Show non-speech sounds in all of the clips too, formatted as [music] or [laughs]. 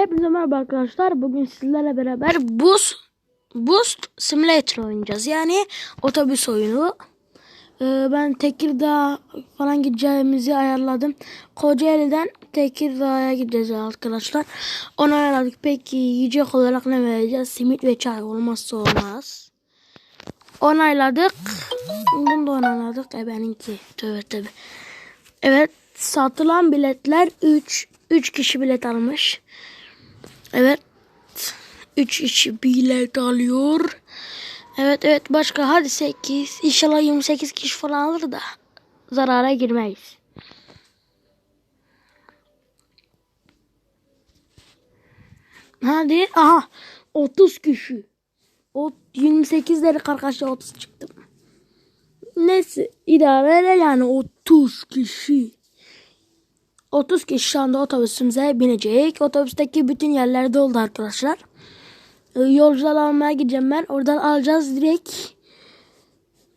Hepinize merhaba arkadaşlar. Bugün sizlerle beraber Boost, Boost Simulator oynayacağız. Yani otobüs oyunu. Ee, ben Tekirdağ falan gideceğimizi ayarladım. Kocaeli'den Tekirdağ'a gideceğiz arkadaşlar. Onu ayarladık. Peki yiyecek olarak ne vereceğiz? Simit ve çay olmazsa olmaz. Onayladık. Bunu da onayladık. E benimki. Tövbe tövbe. Evet. Satılan biletler 3. 3 kişi bilet almış. Evet. 3 kişi bilet alıyor. Evet evet başka hadi 8. İnşallah 28 kişi falan alır da zarara girmeyiz. Hadi aha 30 kişi. O 28 dedik arkadaşlar 30 çıktım. Neyse idare yani 30 kişi. 30 kişi şu anda otobüsümüze binecek. Otobüsteki bütün yerler doldu arkadaşlar. Ee, Yolcular almaya gideceğim ben. Oradan alacağız direkt.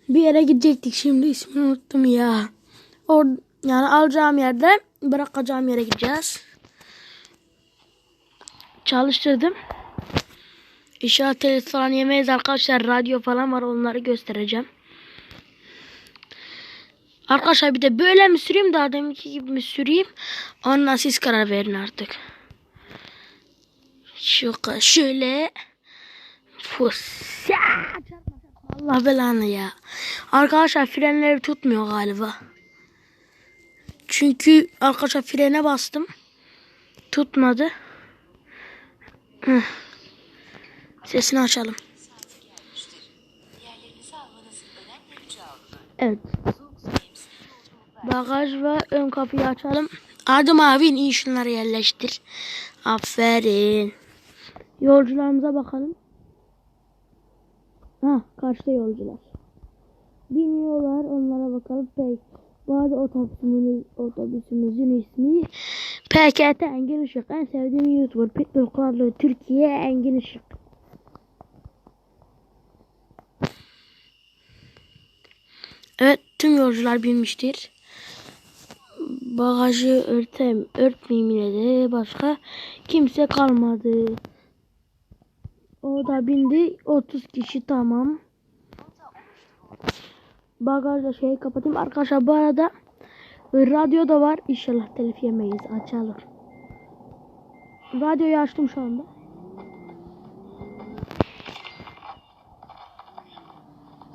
Bir yere gidecektik şimdi ismini unuttum ya. Or yani alacağım yerde bırakacağım yere gideceğiz. Çalıştırdım. İnşallah telefon falan yemeyiz arkadaşlar. Radyo falan var onları göstereceğim. Arkadaşlar bir de böyle mi süreyim daha deminki gibi mi süreyim? Ondan siz karar verin artık. Şu şöyle. Fusa. Allah belanı ya. Arkadaşlar frenleri tutmuyor galiba. Çünkü arkadaşlar frene bastım. Tutmadı. Sesini açalım. Evet. Bagaj ve ön kapıyı açalım. Hadi mavi in şunları yerleştir. Aferin. Yolcularımıza bakalım. Ha karşıda yolcular. Biniyorlar onlara bakalım. Peki. Arada otobüsümüz, otobüsümüzün ismi PKT Engin Işık. En sevdiğim YouTuber Pitbull Karlı Türkiye Engin Işık. Evet tüm yolcular binmiştir. Bagajı örtem, örtmeyeyim yine de başka kimse kalmadı. O da bindi 30 kişi tamam. Bagajda şeyi kapatayım. Arkadaşlar bu arada radyo da var. İnşallah telif yemeyiz. Açalım. Radyoyu açtım şu anda.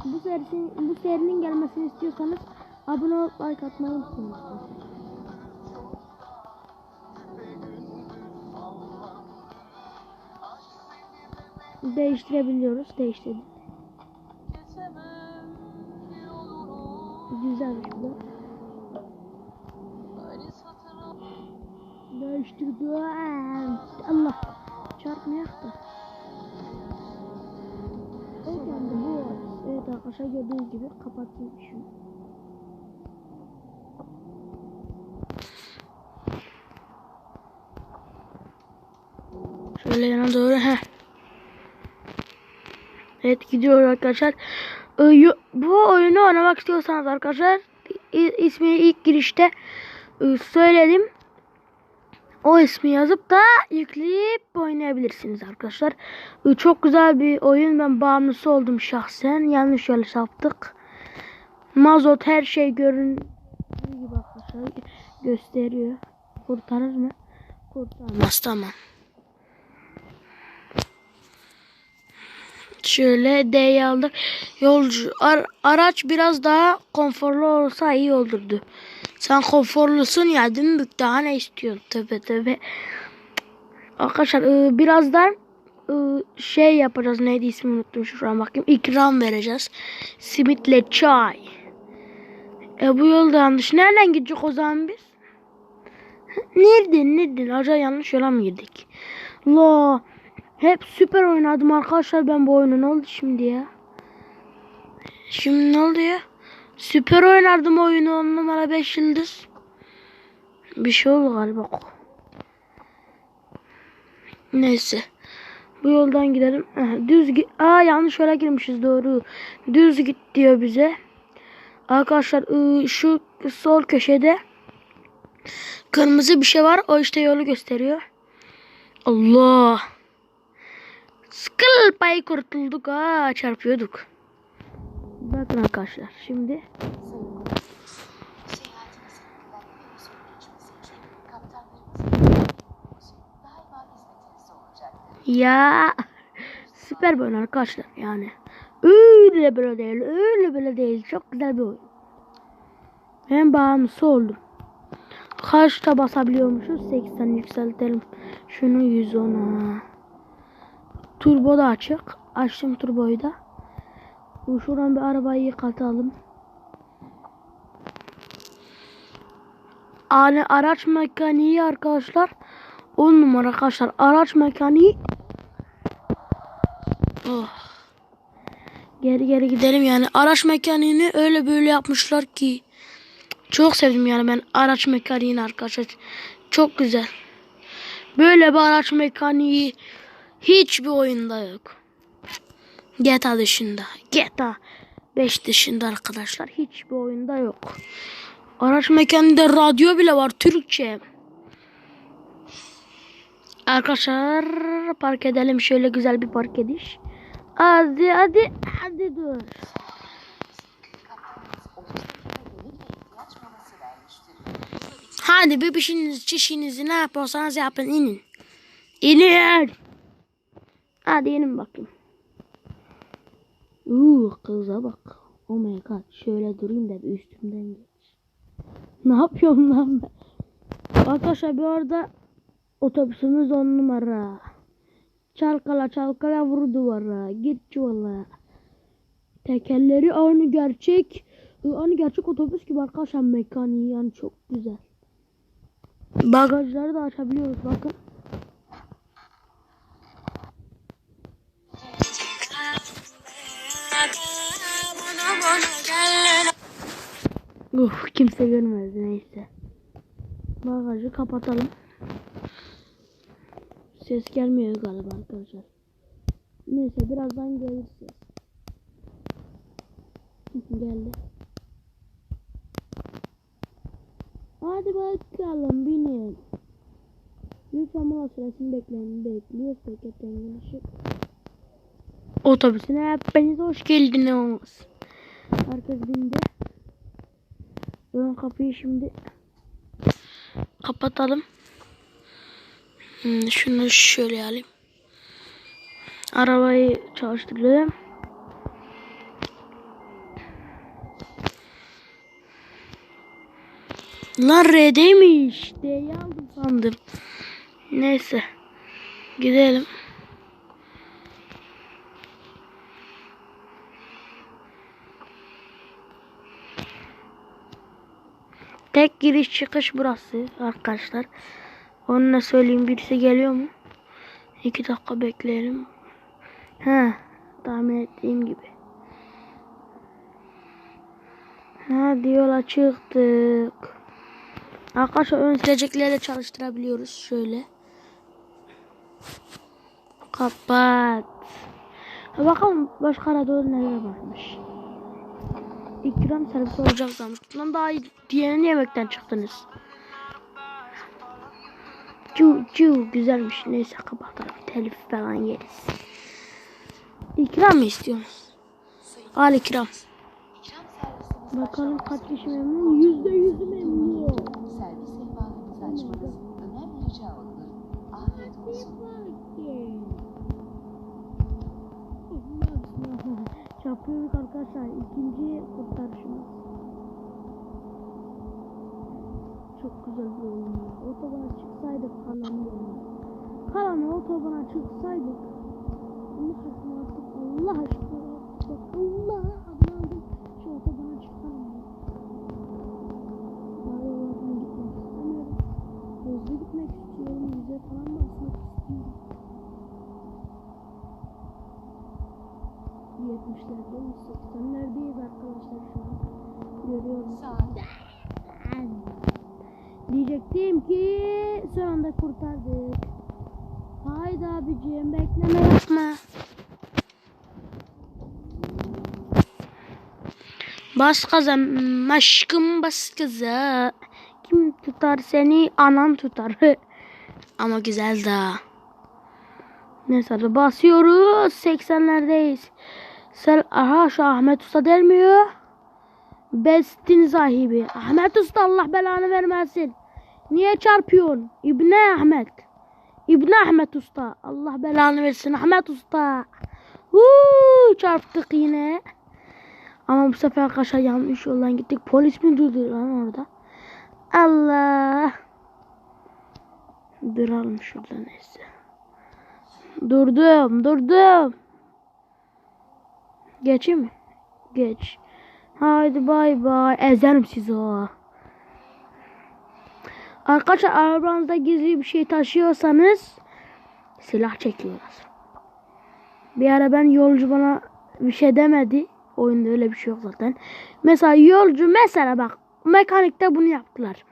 Bu serinin, bu serinin gelmesini istiyorsanız abone olup like atmayı unutmayın. Değiştirebiliyoruz. Değiştirdik. Güzelmiş bu. Değiştirdim. Allah. Çarpmayak da. Evet yani bu. Evet arkadaşlar gördüğünüz gibi kapatayım şunu. Şöyle yana doğru. Heh. Evet gidiyor arkadaşlar. Bu oyunu oynamak istiyorsanız arkadaşlar ismini ilk girişte söyledim. O ismi yazıp da yükleyip oynayabilirsiniz arkadaşlar. Çok güzel bir oyun. Ben bağımlısı oldum şahsen. Yanlış yolu saptık. Mazot her şey göründüğü gibi arkadaşlar gösteriyor. Kurtarır mı? Kurtarmaz tamam. Şöyle D'yi. Yolcu ar- araç biraz daha konforlu olsa iyi olurdu. Sen konforlusun ya değil mi? Daha ne istiyorsun? Tövbe tövbe. Arkadaşlar e, birazdan e, şey yapacağız. Neydi ismi unuttum şuradan bakayım. İkram vereceğiz. Simitle çay. E bu yolda yanlış. Nereden gidecek o zaman biz? Nereden nereden? Acaba yanlış yola mı girdik? La. Hep süper oynadım arkadaşlar ben bu oyunu. Ne oldu şimdi ya? Şimdi ne oldu ya? Süper oynardım oyunu 10 numara 5 yıldız. Bir şey oldu galiba. Neyse. Bu yoldan gidelim. Düz git. Aa yanlış yola girmişiz doğru. Düz git diyor bize. Arkadaşlar ıı, şu sol köşede kırmızı bir şey var. O işte yolu gösteriyor. Allah. Skıl payı kurtulduk ha çarpıyorduk. Bakın arkadaşlar şimdi ya süper bir oyun arkadaşlar yani. Öyle böyle değil öyle böyle değil çok güzel bir oyun. Ben bağımlısı oldum. Kaçta basabiliyormuşuz? 80 yükseltelim. Şunu 110'a. Turbo da açık. Açtım turboyu da. Şuradan bir arabayı yıkatalım. Yani araç mekaniği arkadaşlar 10 numara arkadaşlar. Araç mekaniği Oh. Geri geri gidelim yani. Araç mekaniğini öyle böyle yapmışlar ki. Çok sevdim yani ben araç mekaniğini arkadaşlar. Çok güzel. Böyle bir araç mekaniği hiçbir oyunda yok. GTA dışında. GTA 5 dışında arkadaşlar hiçbir oyunda yok. Araç mekaniğinde radyo bile var Türkçe. Arkadaşlar park edelim şöyle güzel bir park ediş. Hadi hadi hadi dur. Kaptanınız 30 dakika gönül ve ihtiyaç molası vermiştir. Hadi bebişiniz çişinizi ne yaparsanız yapın inin. İnin. Hadi inin bakayım. Uuu kıza bak. Oh my god. Şöyle durayım da bir üstümden geç. Ne yapıyorum lan ben? Arkadaşlar bir arada otobüsümüz on numara. Çalkala çalkala vur duvara. Git çuvala. Tekerleri aynı gerçek. Aynı gerçek otobüs gibi arkadaşlar mekaniği yani çok güzel. Bagajları da açabiliyoruz bakın. Uf kimse görmez neyse. Bagajı kapatalım. Ses gelmiyor galiba arkadaşlar. Neyse birazdan gelir ses. [laughs] Geldi. Hadi bakalım binin. Lütfen mola süresini bekleyin. Bekliyoruz paket rengin ışık. Otobüsüne hepiniz hoş geldiniz. Herkes bindi. Ön kapıyı şimdi kapatalım. Hmm, şunu şöyle alayım. Arabayı çalıştırıyorum. Lan R'deymiş. D'yi aldım sandım. Neyse. Gidelim. Tek giriş çıkış burası arkadaşlar. Onu da söyleyeyim birisi geliyor mu? İki dakika bekleyelim. Ha, tahmin ettiğim gibi. Hadi yola çıktık. Arkadaşlar ön silecekleri çalıştırabiliyoruz şöyle. Kapat. Bakalım başka radyoda neler varmış. İkram servisi olacak sanmış. Bundan daha diğerini yemekten çıktınız. Cu cu güzelmiş. Neyse kapatalım. Telif falan yeriz. İkram mı istiyorsunuz? Al ikram. Bakalım kaç memnun? Yüzde yüzü memnun. servis sehpalarınızı açmanız önemli rica olunur. Afiyet olsun. Çarpıyoruz arkadaşlar. İkinci kurtarışımız. Çok güzel bir oyun. Otobana çıksaydık kalanı yani. Kalanı otobana çıksaydık. Allah aşkına artık Allah aşkına Allah adlandım. Şu otobana çıkalım ya. Daha yollardan gitmek istemiyorum. Hızlı gitmek istiyorum. Yüze falan basmak istiyorum. 70'lerde 80'lerdeyiz arkadaşlar şu an. Görüyorum. Saat Diyecektim ki sonunda kurtardık. Haydi abicim bekleme yapma. Bas gaza aşkım bas gaza. Kim tutar seni anan tutar. [laughs] Ama güzel daha. Neyse basıyoruz. 80'lerdeyiz. Sel aha şu Ahmet Usta delmiyor. Bestin sahibi. Ahmet Usta Allah belanı vermesin. Niye çarpıyorsun? İbne Ahmet. İbne Ahmet Usta. Allah belanı versin. Ahmet Usta. Huu, çarptık yine. Ama bu sefer arkadaşlar yanlış yoldan gittik. Polis mi durdu lan orada? Allah. Duralım şurada neyse. Durdum, durdum. Geçeyim mi? Geç. Haydi bay bay. Ezerim sizi o. Arkadaşlar arabanızda gizli bir şey taşıyorsanız silah çekiyorlar. Bir ara ben yolcu bana bir şey demedi. Oyunda öyle bir şey yok zaten. Mesela yolcu mesela bak mekanikte bunu yaptılar.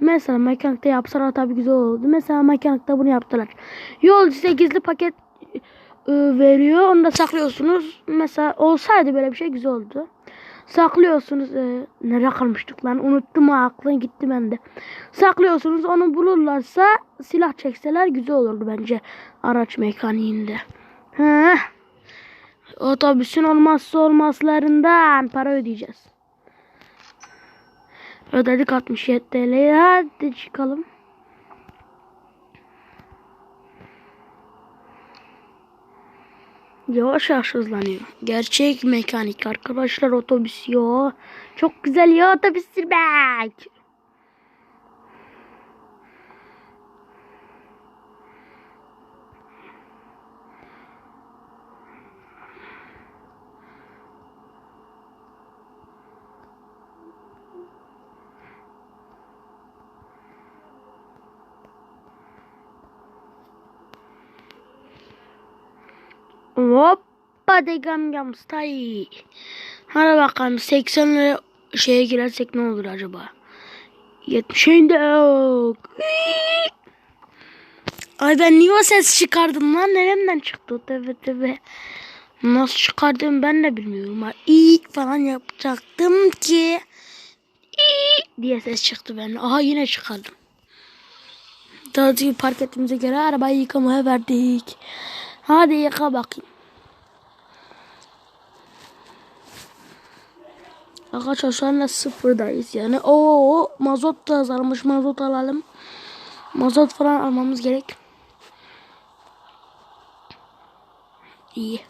Mesela mekanikte yapsalar tabii güzel olurdu. Mesela mekanikte bunu yaptılar. Yolcu size gizli paket veriyor. Onu da saklıyorsunuz. Mesela olsaydı böyle bir şey güzel oldu. Saklıyorsunuz. E, nereye kalmıştık lan? Unuttum ha aklım gitti bende. Saklıyorsunuz. Onu bulurlarsa silah çekseler güzel olurdu bence. Araç mekaniğinde. Heh. Otobüsün olmazsa olmazlarından para ödeyeceğiz. Ödedik 67 TL. Hadi çıkalım. Yavaş yavaş hızlanıyor. Gerçek mekanik arkadaşlar otobüs ya. Çok güzel ya otobüs sürmek. Hoppa de gam stay. Hadi bakalım 80 lira şeye girersek ne olur acaba? 70'in de yok. Ay ben niye o ses çıkardım lan? Neremden çıktı? Tövbe tövbe. Nasıl çıkardım ben de bilmiyorum. Ha. İyi falan yapacaktım ki. İyi diye ses çıktı ben. Aha yine çıkardım. Daha sonra park ettiğimize göre arabayı yıkamaya verdik. Hadi yıka bakayım. Arkadaşlar şu anda sıfırdayız yani. Oo mazot da azalmış. Mazot alalım. Mazot falan almamız gerek. İyi.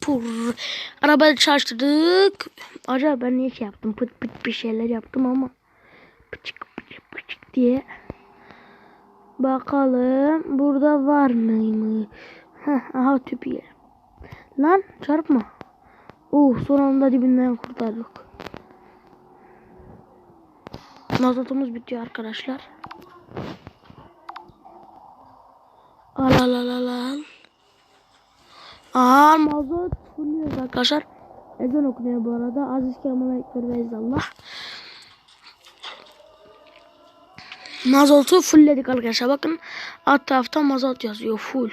Pur. Arabayı çalıştırdık. Acaba ben niye şey yaptım? Pıt pıt bir şeyler yaptım ama. Pıçık pıçık diye. Bakalım burada var mı? Heh, aha tüp ye. Lan çarpma. Uh son anda dibinden kurtardık. Mazotumuz bitiyor arkadaşlar. Al al al al al. Aa mazot arkadaşlar. Ezan okunuyor bu arada. Aziz Kemal Ekber ve Ezallah. Mazotu fullledik arkadaşlar. Bakın alt tarafta mazot yazıyor. Full.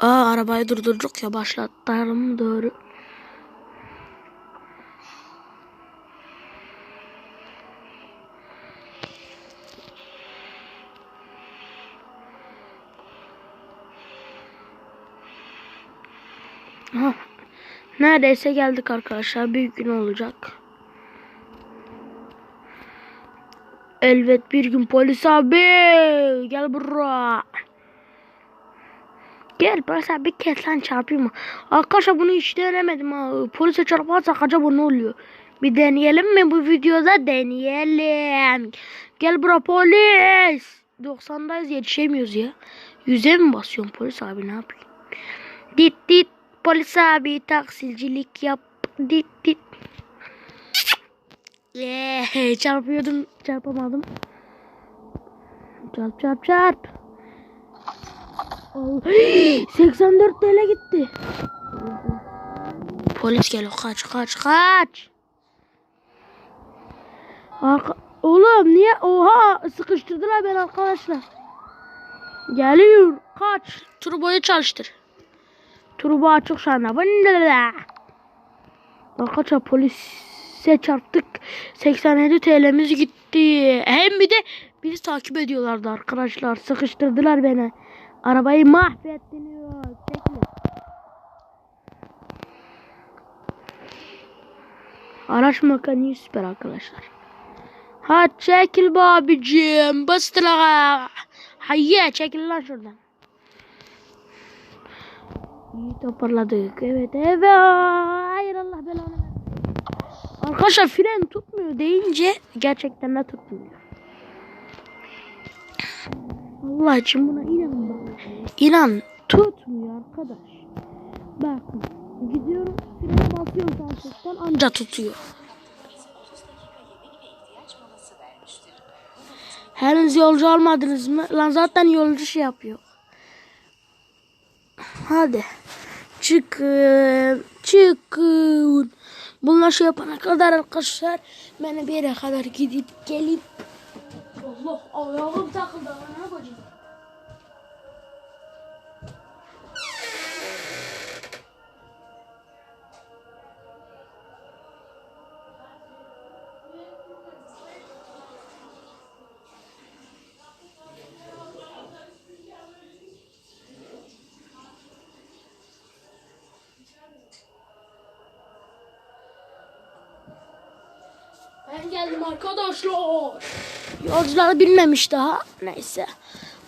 Aa arabayı durdurduk ya başlatalım doğru. Aha. Neredeyse geldik arkadaşlar. Büyük gün olacak. Elbet bir gün polis abi. Gel buraya. Gel polis abi kez lan çarpayım mı? Arkadaşlar bunu hiç denemedim ha. Polise çarparsak acaba ne oluyor? Bir deneyelim mi bu videoda? Deneyelim. Gel bura polis. 90'dayız yetişemiyoruz ya. Yüze mi basıyorum polis abi ne yapayım? Dit dit polis abi taksicilik yap. Dit dit. Yeah, çarpıyordum çarpamadım. Çarp çarp çarp. Oh, 84 TL gitti. Polis geliyor kaç kaç kaç. Arka Oğlum niye? Oha sıkıştırdılar beni arkadaşlar. Geliyor. Kaç. Turboyu çalıştır. Turbo açık şu anda. Arkadaşlar polise çarptık. 87 TL'miz gitti. Hem bir de bizi takip ediyorlardı arkadaşlar. Sıkıştırdılar beni. Arabayı mahvettiniz. Çekilin. Araç mekaniği süper arkadaşlar. Ha çekil be abicim. Bastılar. Hayye çekil lan şuradan. İyi toparladık. Evet evet. Hayır Allah belanı. Arkadaşlar fren tutmuyor deyince gerçekten de tutmuyor. Allah için buna inanın bak. İnan tutmuyor arkadaş. Bakın gidiyorum frene basıyorum gerçekten anca tutuyor. Henüz yolcu almadınız mı? Lan zaten yolcu şey yapıyor. Hadi. Çıkın. Çıkın. Bunlar şey yapana kadar arkadaşlar beni bir yere kadar gidip gelip Allah ayağım takıldı. Ne yapacağım? Yolcular bilmemiş daha. Neyse.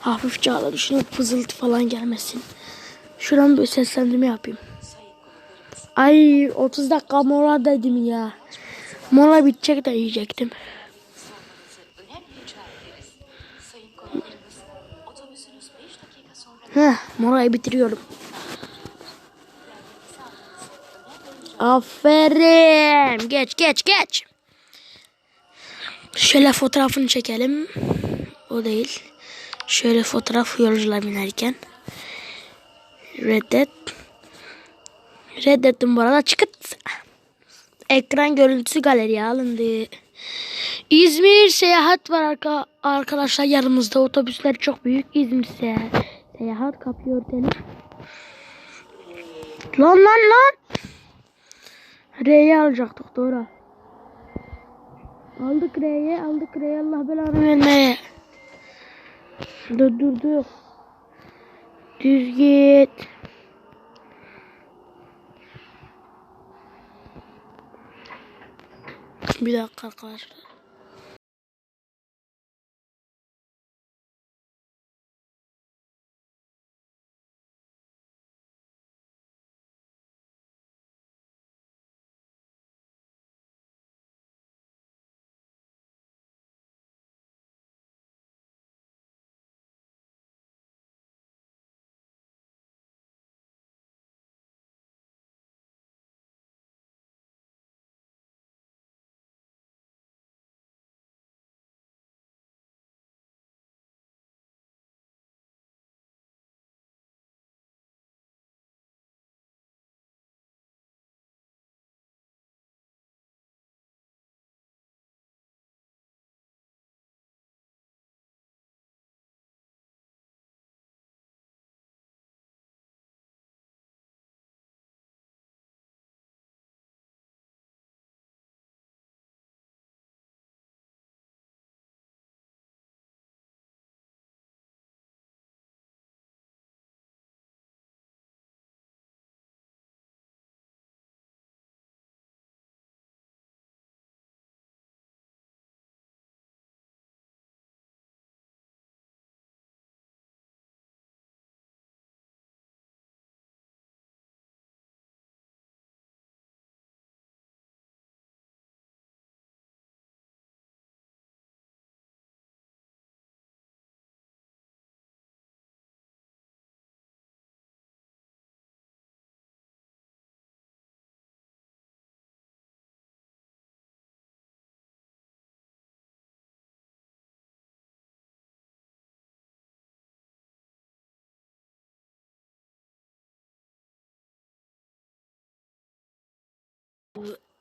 Hafifçe hala düşünüp fızıltı falan gelmesin. Şuradan bir seslendirme yapayım. Ay 30 dakika mola dedim ya. Mola bitecek de yiyecektim. Önemli rica ederiz. Sayın konuklarımız, otobüsünüz 5 dakika sonra Heh, molayı bitiriyorum. Aferin. Geç geç geç. Şöyle fotoğrafını çekelim. O değil. Şöyle fotoğraf yolcular binerken. Reddet. Reddettim bu arada. Çıkıt. Ekran görüntüsü galeriye alındı. İzmir seyahat var arka, arkadaşlar yanımızda. Otobüsler çok büyük. İzmir seyahat, kapıyor oteli. Lan lan lan. R'yi alacaktık doğru. Aldık R'yi aldık R'yi Allah belanı vermeye. Dur dur dur. Düz git. Bir dakika arkadaşlar.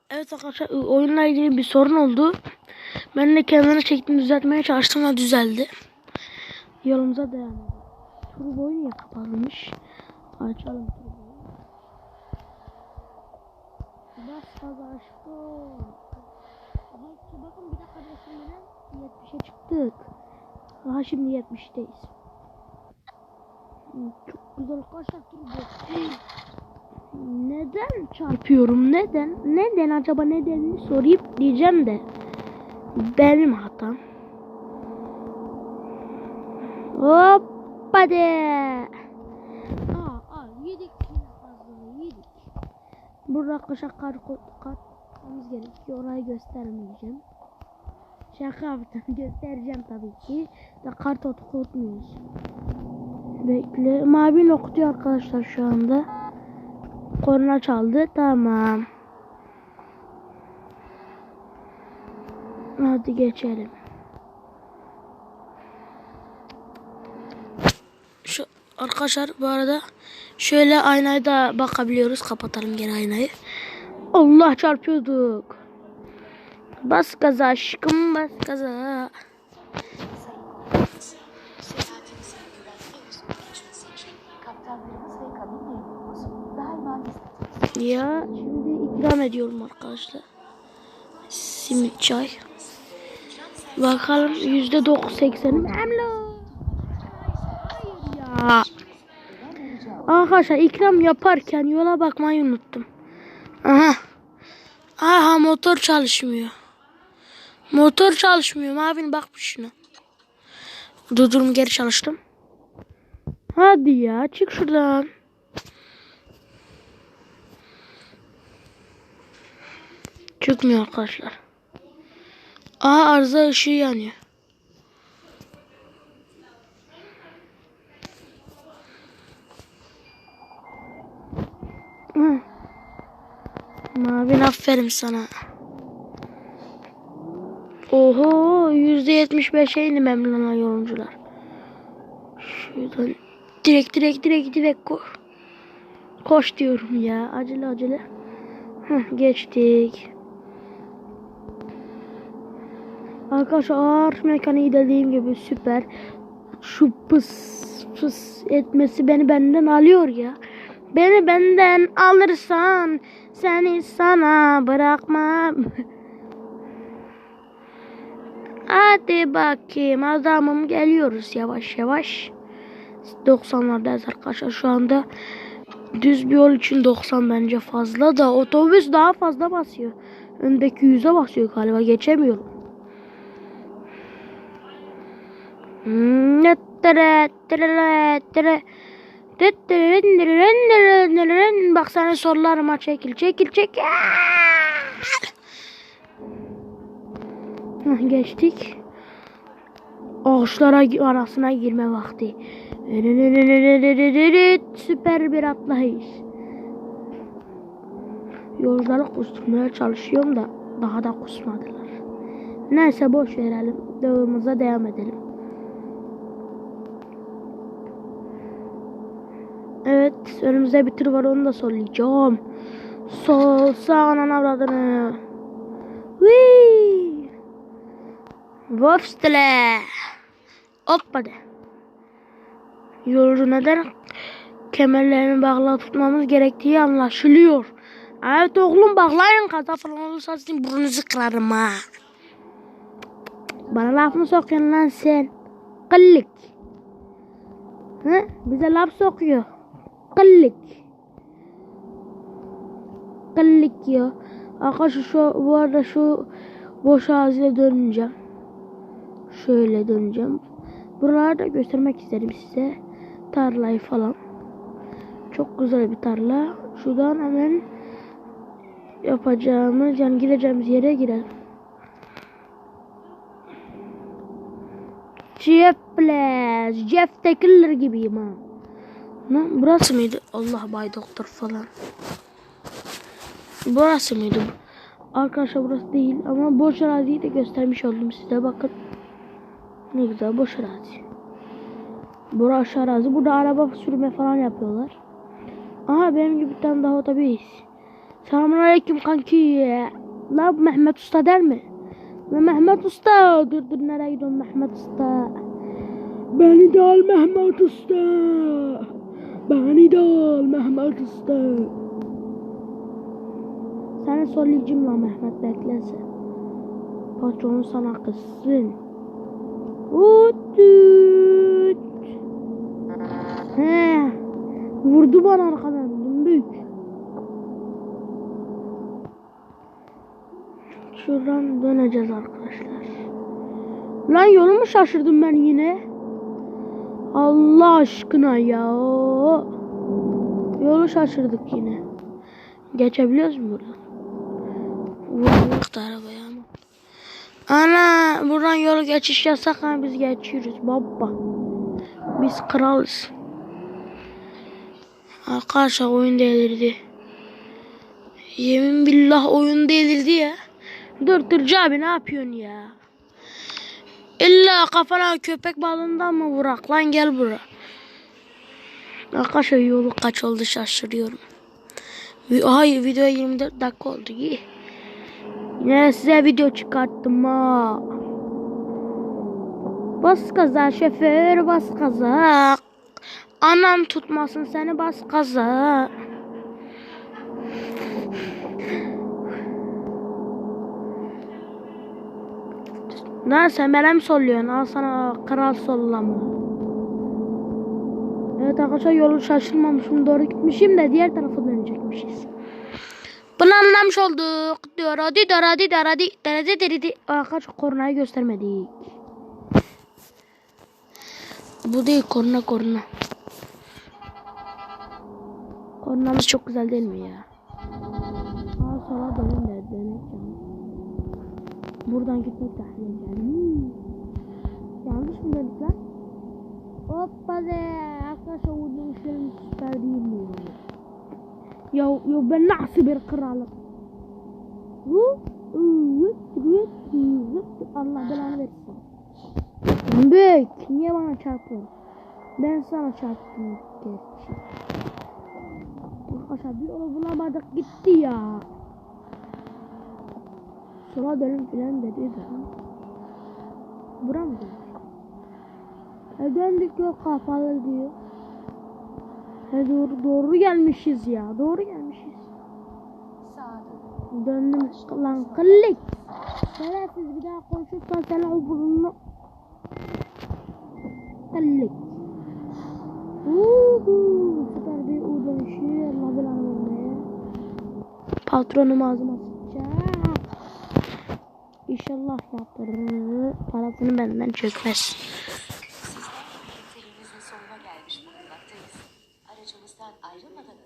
Evet arkadaşlar oyunla ilgili bir sorun oldu. Ben de kendini çektim düzeltmeye çalıştım ama düzeldi. Yolumuza devam edelim. Turboyu niye kapalıymış? Açalım turboyu. Bas gaza aşkım. bakın bir dakika resimden 70'e çıktık. Aha şimdi 70'teyiz. Hmm, Çok güzel arkadaşlar turbo. Neden çarpıyorum? Neden? Neden acaba nedenini sorayım diyeceğim de. Benim hatam. Hoppa de. Aa, aa yedik yedik. Burada arkadaşlar kar katmamız gerekiyor. Orayı göstermeyeceğim. Şaka yaptım. [laughs] Göstereceğim tabii ki. Da kart okutmuyoruz. Bekle. Mavi okutuyor arkadaşlar şu anda. Korna çaldı. Tamam. Hadi geçelim. Şu arkadaşlar bu arada şöyle aynaya da bakabiliyoruz. Kapatalım geri aynayı. Allah çarpıyorduk. Bas gaza aşkım bas gaza. Ya şimdi ikram ediyorum arkadaşlar. Simit çay. Bakalım yüzde dokuz seksen. Memnun. Hayır ya. Arkadaşlar ikram yaparken yola bakmayı unuttum. Aha. Aha motor çalışmıyor. Motor çalışmıyor. Mavin bak şuna. Durdurum geri çalıştım. Hadi ya çık şuradan. Çıkmıyor arkadaşlar. Aa arıza ışığı yanıyor. Hı. Mavin aferin sana. Oho yüzde yetmiş beşe indi memnun yolcular. Şuradan direkt direkt direkt direkt koş. Koş diyorum ya acele acele. Heh, geçtik. Arkadaşlar mekaniği dediğim gibi süper. Şu pıs pıs etmesi beni benden alıyor ya. Beni benden alırsan seni sana bırakmam. Hadi bakayım adamım geliyoruz yavaş yavaş. 90'lardayız arkadaşlar şu anda. Düz bir yol için 90 bence fazla da otobüs daha fazla basıyor. Öndeki 100'e basıyor galiba geçemiyorum. Bak sana sorularıma çekil çekil çekil. Geçtik. Ağaçlara arasına girme vakti. Süper bir atlayış. Yolcuları kusturmaya çalışıyorum da daha da kusmadılar. Neyse boş verelim. Devamımıza devam edelim. Evet önümüzde bir tır var onu da sollayacağım. Sol sağ anan avradını. Whee! Vopstele. Hoppa de. Yolcu neden kemerlerini bağlı tutmamız gerektiği anlaşılıyor. Evet oğlum bağlayın kaza falan olursa sizin burnunuzu kırarım ha. Bana laf sokuyorsun lan sen? Kıllık. Hı? Bize laf sokuyor. Kıllık. Kıllık ya. Arkadaşlar şu bu arada şu boş ağzıyla döneceğim. Şöyle döneceğim. Buraları da göstermek isterim size. Tarlayı falan. Çok güzel bir tarla. Şuradan hemen yapacağımız yani gireceğimiz yere girelim. Jeffles. Jeff Tackler gibiyim ha. Ne? Burası mıydı? Allah bay doktor falan. Burası mıydı? Arkadaşlar burası değil ama boş araziyi de göstermiş oldum size bakın. Ne güzel boş arazi. Burası arazi. Burada araba sürme falan yapıyorlar. Aha benim gibi bir tane daha otobüs. Selamun aleyküm kanki. La Mehmet Usta der mi? Ve Mehmet Usta. Dur dur nereye gidiyorsun Mehmet Usta? Beni de al Mehmet Usta. Beni de al Mehmet Usta. Seni sollayacağım lan Mehmet beklesin. Patronun sana kızsın. Utut. He. Vurdu bana arkadan. Dümbük. Şuradan döneceğiz arkadaşlar. Lan yolumu şaşırdım ben yine. Allah aşkına ya. Yolu şaşırdık yine. Geçebiliyoruz mu buradan? Vurduk arabaya ama. Ana buradan yolu geçiş yasak ama biz geçiyoruz baba. Biz kralız. Arkadaşlar oyun delirdi. Yemin billah oyun delirdi ya. Dur dur abi ne yapıyorsun ya? İlla kafana köpek balığından mı vurak lan gel bura. Arkadaşlar yolu kaç oldu şaşırıyorum. Hayır video 24 dakika oldu. Yine size video çıkarttım ha. Bas gaza şoför bas gaza. Anam tutmasın seni bas gaza. Lan sen bana solluyorsun? Al sana kral sollama. Evet arkadaşlar yolu şaşırmamışım. Doğru gitmişim de diğer tarafa dönecekmişiz. Bunu anlamış olduk. Hadi diyor hadi. Derede derede. Arkadaşlar kornayı göstermedik. Bu değil korna korna. Kornamız çok güzel değil mi ya? Aa sola dönün de dönek canım. Buradan gitmek tehlikeli. Hmm. Yanlış mı döndük lan? Hoppa de. Arkadaşlar vurduğum şeyin süper değil mi? Ya, ya ben nasıl bir kralım? Hu. Allah belanı versin. Büyük. Niye bana çarptın? Ben sana çarptım. Gerçi. Arkadaşlar bir yolu bulamadık gitti ya. Sola dönün filan dedi de. Bura mı? E döndük yok kapalı diyor. E doğru, doğru gelmişiz ya. Doğru gelmişiz. Döndüm lan kıllık. Şerefsiz bir daha konuşursan seni o burnunu kıllık. Uhu, süper bir U dönüşü. Allah belanı. Patronum ağzıma sıçacak. İnşallah yaptırır. Parasını benden çökmez.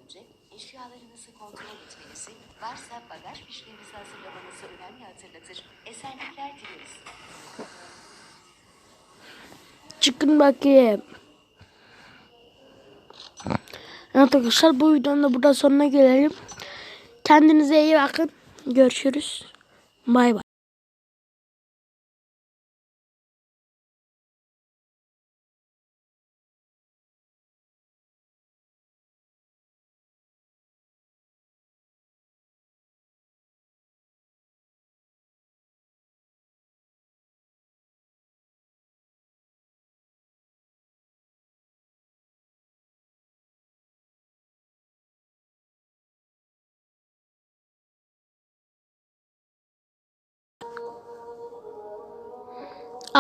Önce eşyalarınızı kontrol etmenizi, varsa bagaj fişlerinizi hazırlamanızı önemli hatırlatır. Esenlikler dileriz. Çıkın bakayım. Evet arkadaşlar bu videonun da burada sonuna gelelim. Kendinize iyi bakın. Görüşürüz. Bay bay.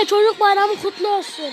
Ve Çocuk Bayramı kutlu olsun.